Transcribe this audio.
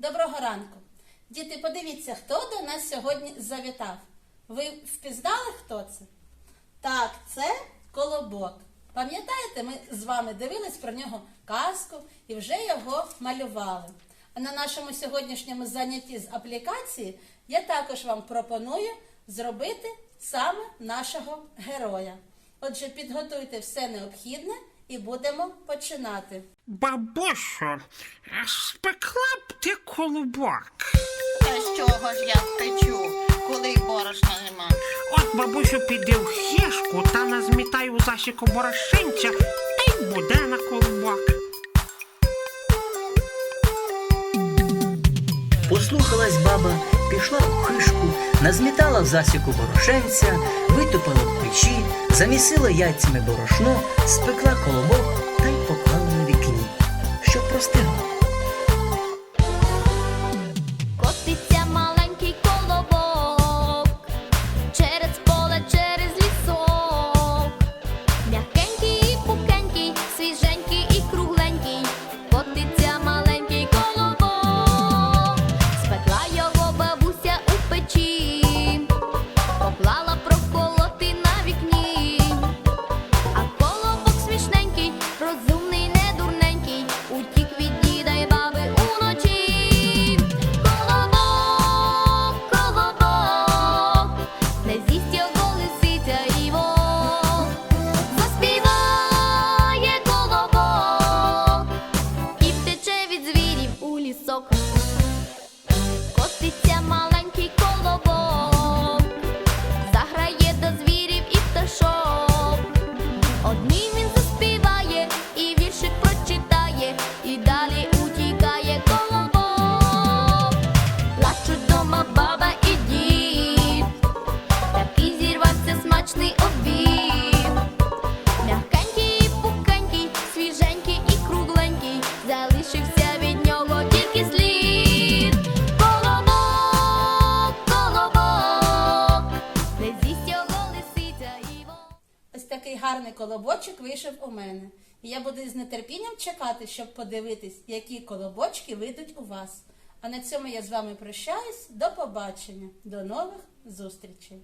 Доброго ранку. Діти, подивіться, хто до нас сьогодні завітав. Ви впізнали, хто це? Так, це колобок. Пам'ятаєте, ми з вами дивились про нього казку і вже його малювали. А на нашому сьогоднішньому занятті з аплікації я також вам пропоную зробити саме нашого героя. Отже, підготуйте все необхідне і будемо починати. Бабусю, спекла б ти колобок. Та з чого ж я впечу, коли й борошна нема? От бабусю піди в хішку та назмітаю засіку борошенця, та й буде на колобок. Послухалась баба, пішла у хишку, назмітала в засіку борошенця, витопила в печі, замісила яйцями борошно, спекла колобок поклала Гарний колобочок вийшов у мене. І я буду з нетерпінням чекати, щоб подивитись, які колобочки вийдуть у вас. А на цьому я з вами прощаюсь. До побачення, до нових зустрічей.